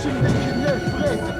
İçimdeki nefret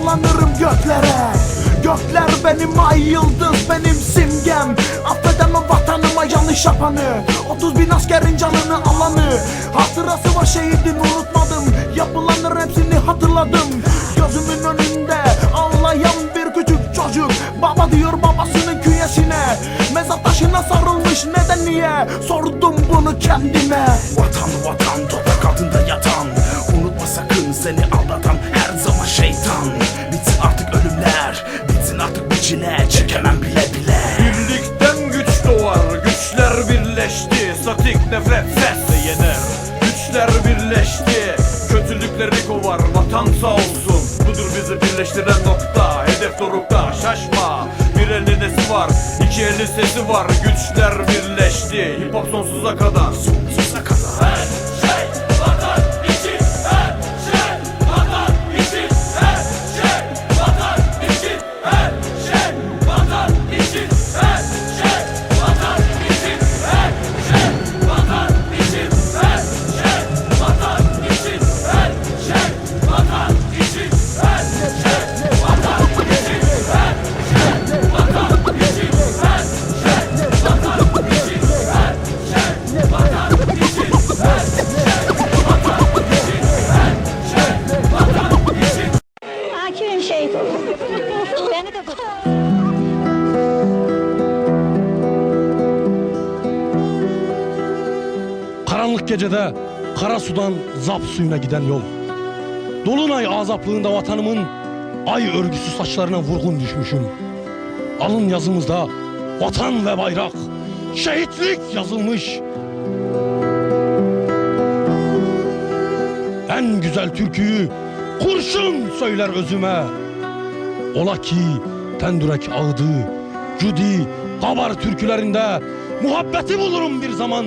gibi havalanırım göklere. Gökler benim ay yıldız benim simgem. Affedemem vatanıma yanlış yapanı. 30 bin askerin canını alanı. Hatırası var şehidin unutmadım. Yapılanların hepsini hatırladım. Gözümün önünde ağlayan bir küçük çocuk. Baba diyor babasının künyesine. Mezar taşına sarılmış. Neden niye Sordum bunu kendime? Vatan vatan Statik nefret sesle yener. Güçler birleşti, kötülükleri kovar. Vatan sağ olsun, budur bizi birleştiren nokta. Hedef dorukta, şaşma. Bir elin nesi var, iki elin sesi var. Güçler birleşti, hip hop sonsuza kadar. Sonsuza kadar. Akif'im gecede kara sudan zap suyuna giden yol. Dolunay azaplığında vatanımın ay örgüsü saçlarına vurgun düşmüşüm. Alın yazımızda vatan ve bayrak, şehitlik yazılmış. En güzel türküyü kurşun söyler özüme. Ola ki tendürek ağdı, cudi, kabar türkülerinde muhabbeti bulurum bir zaman.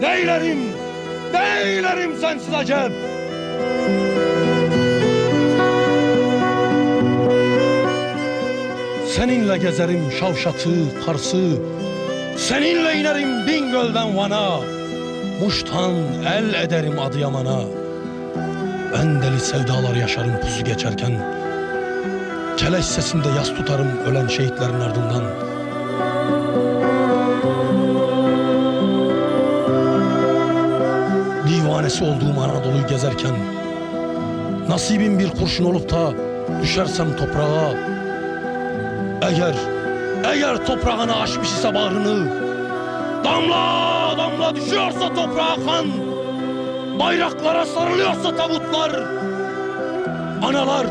Neylerim, neylerim sensiz acep Seninle gezerim Şavşat'ı, Kars'ı Seninle inerim Bingöl'den Van'a. Muş'tan el ederim Adıyaman'a. Ben deli sevdalar yaşarım pusu geçerken. Keleş sesinde yas tutarım ölen şehitlerin ardından Divanesi olduğum Anadolu'yu gezerken Nasibim bir kurşun olup da düşersem toprağa Eğer, eğer toprağını aşmış ise bağrını Damla damla düşüyorsa toprağa kan Bayraklara sarılıyorsa tabutlar Analar,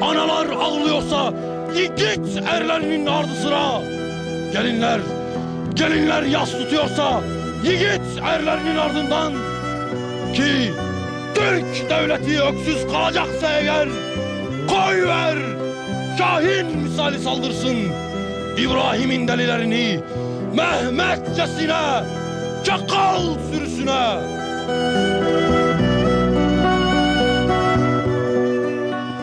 analar ağlıyorsa Yiğit erlerinin ardı sıra Gelinler, gelinler yas tutuyorsa Yiğit erlerinin ardından Ki Türk devleti öksüz kalacaksa eğer Koy ver Şahin misali saldırsın İbrahim'in delilerini Mehmetçesine Çakal sürüsüne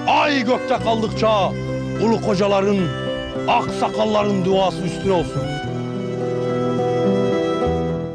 Ay gökte kaldıkça ulu kocaların, ak sakalların duası üstüne olsun.